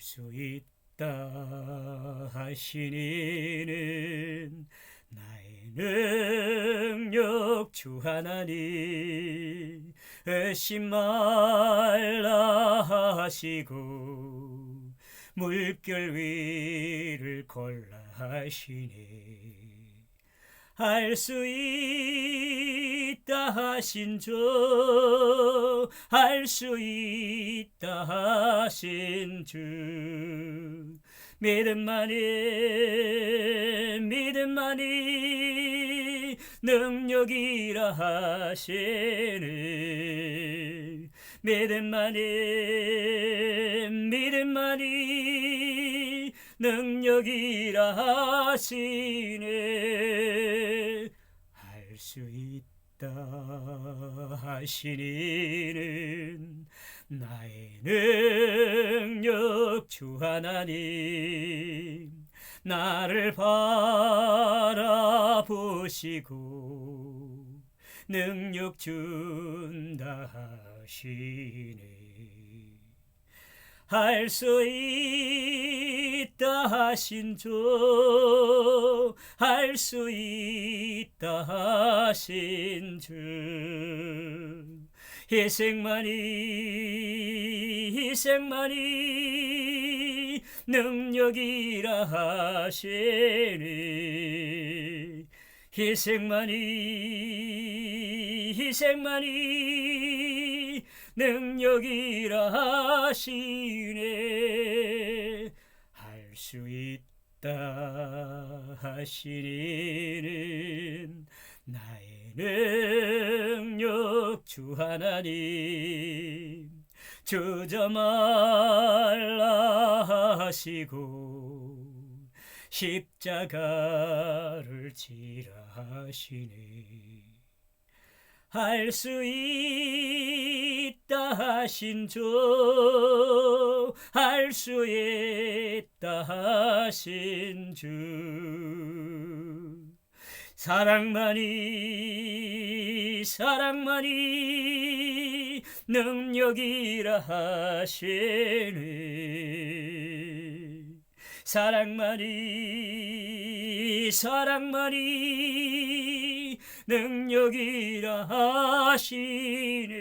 수 있다 하시니는 나의 능력 주 하나님 의심 말라 하시고 물결 위를 골라 하시니 할수 있다 하신 주, 할수 있다 하신 주. 믿음만이, 믿음만이 능력이라 하시니. 믿음만이, 믿음만이 능력이라 하시네 할 수 있다 하시니는 나의 능력 주 하나님 나를 바라보시고 능력 준다 하시네. 할 수 있 다 하신 주, 할수 있다 하신 주. 희생만이, 희생만이 능력이라 하시니. 희생만이, 희생만이 능력이라 하시네 할 수 있다 하시니는 나의 능력 주 하나님. 주저 말라 하시고 십자가를 지라 하시네 할 수 있다 하신 주, 할 수 있다 하신 주. 사랑만이, 사랑만이 능력이라 하시니. 사랑만이, 사랑만이 능력이라 하시네